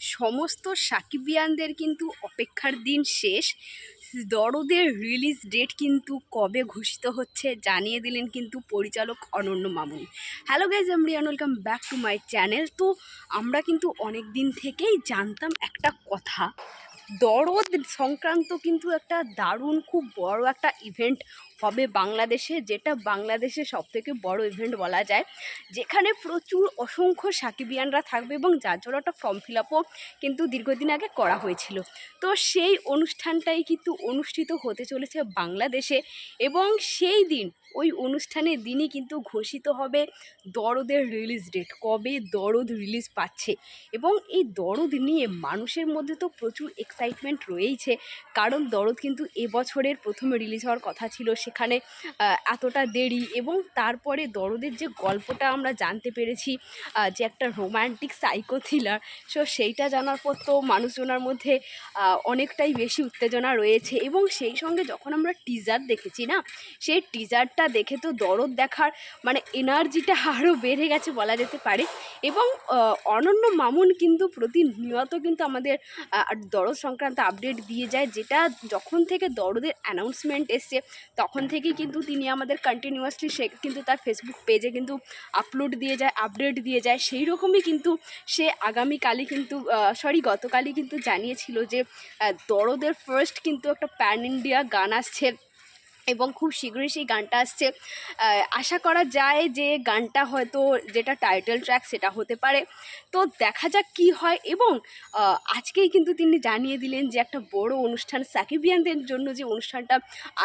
সমস্ত সাকিবিয়ানদের কিন্তু অপেক্ষার দিন শেষ। দরদের রিলিজ ডেট কিন্তু কবে ঘোষিত হচ্ছে জানিয়ে দিলেন কিন্তু পরিচালক Ananya Mamun. Hello guys আমরিয়ান welcome back to my channel তো আমরা কিন্তু অনেক দিন থেকেই জানতাম একটা কথা। দরদ সংক্রান্ত কিন্তু একটা দারুণ, খুব বড় একটা ইভেন্ট হবে বাংলাদেশে, যেটা বাংলাদেশে সবথেকে বড় ইভেন্ট বলা যায়। যেখানে প্রচুর অসংখ্য সাকিবিয়ানরা থাকবে এবং যার জন্য একটা ফর্ম ফিল আপও কিন্তু দীর্ঘদিন আগে করা হয়েছিল। তো সেই অনুষ্ঠানটাই কিন্তু অনুষ্ঠিত হতে চলেছে বাংলাদেশে এবং সেই দিন ওই অনুষ্ঠানের দিনই কিন্তু ঘোষিত হবে দরদের রিলিজ ডেট কবে দরদ রিলিজ পাচ্ছে। এবং এই দরদ নিয়ে মানুষের মধ্যে তো প্রচুর এক্সাইটমেন্ট রয়েইছে, কারণ দরদ কিন্তু এবছরের প্রথমে রিলিজ হওয়ার কথা ছিল, সেখানে এতটা দেরি এবং তারপরে দরদের যে গল্পটা আমরা জানতে পেরেছি যে একটা রোম্যান্টিক সাইকো থ্রিলার সো সেইটা জানার পর তো মানুষজনের মধ্যে অনেকটাই বেশি উত্তেজনা রয়েছে। এবং সেই সঙ্গে যখন আমরা টিজার দেখেছি না, সেই টিজারটা দেখে তো দরদ দেখার মানে এনার্জিটা আরও বেড়ে গেছে বলা যেতে পারে। এবং অনন্য মামুন কিন্তু প্রতিনিয়ত কিন্তু আমাদের দরদ সংক্রান্ত আপডেট দিয়ে যায়, যেটা যখন থেকে দরদের অ্যানাউন্সমেন্ট এসছে, তখন থেকেই কিন্তু তিনি আমাদের কন্টিনিউয়াসলি সে, কিন্তু তার ফেসবুক পেজে কিন্তু আপলোড দিয়ে যায় আপডেট দিয়ে যায়। সেই রকমই কিন্তু সে আগামীকালই কিন্তু সরি গতকালই কিন্তু জানিয়েছিল যে দরদের ফার্স্ট কিন্তু একটা প্যান ইন্ডিয়া গান আসছে। এবং খুব শীঘ্রই সেই গানটা আসছে। আশা করা যায় যে গানটা হয়তো যেটা টাইটেল ট্র্যাক সেটা হতে পারে। তো দেখা যাক কি হয় এবং আজকেই কিন্তু তিনি জানিয়ে দিলেন যে একটা বড় অনুষ্ঠান সাকিবিয়ানদের জন্য যে অনুষ্ঠানটা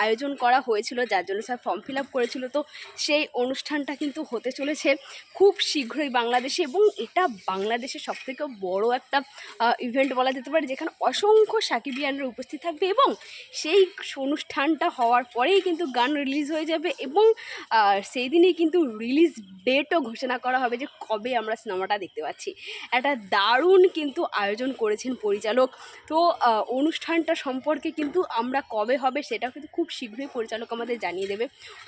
আয়োজন করা হয়েছিল, যার জন্য স্যার ফর্ম ফিল আপ করেছিল। তো সেই অনুষ্ঠানটা কিন্তু হতে চলেছে খুব শীঘ্রই বাংলাদেশে এবং এটা বাংলাদেশের সবথেকে বড় একটা ইভেন্ট বলা যেতে পারে, যেখানে অসংখ্য সাকিবিয়ানরা উপস্থিত থাকবে এবং সেই অনুষ্ঠানটা হওয়ার পরেই কিন্তু গান রিলিজ হয়ে যাবে এবং সেই দিনই কিন্তু রিলিজ ডেটও ঘোষণা করা হবে যে কবে আমরা সিনেমাটা দেখতে পাচ্ছি। একটা দারুণ কিন্তু আয়োজন করেছেন পরিচালক। তো অনুষ্ঠানটা সম্পর্কে কিন্তু আমরা কবে হবে সেটা কিন্তু খুব শীঘ্রই পরিচালক আমাদের জানিয়ে দেবে।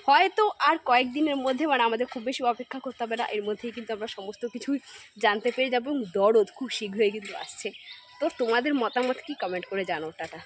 হয়তো আর কয়েকদিনের মধ্যে মানে আমাদের খুব বেশি অপেক্ষা করতে হবে না, এর মধ্যেই কিন্তু আমরা সমস্ত কিছুই জানতে পেরে যাব এবং দরদ খুব শীঘ্রই কিন্তু আসছে। তো তোমাদের মতামত কি? কমেন্ট করে জানো টাটা।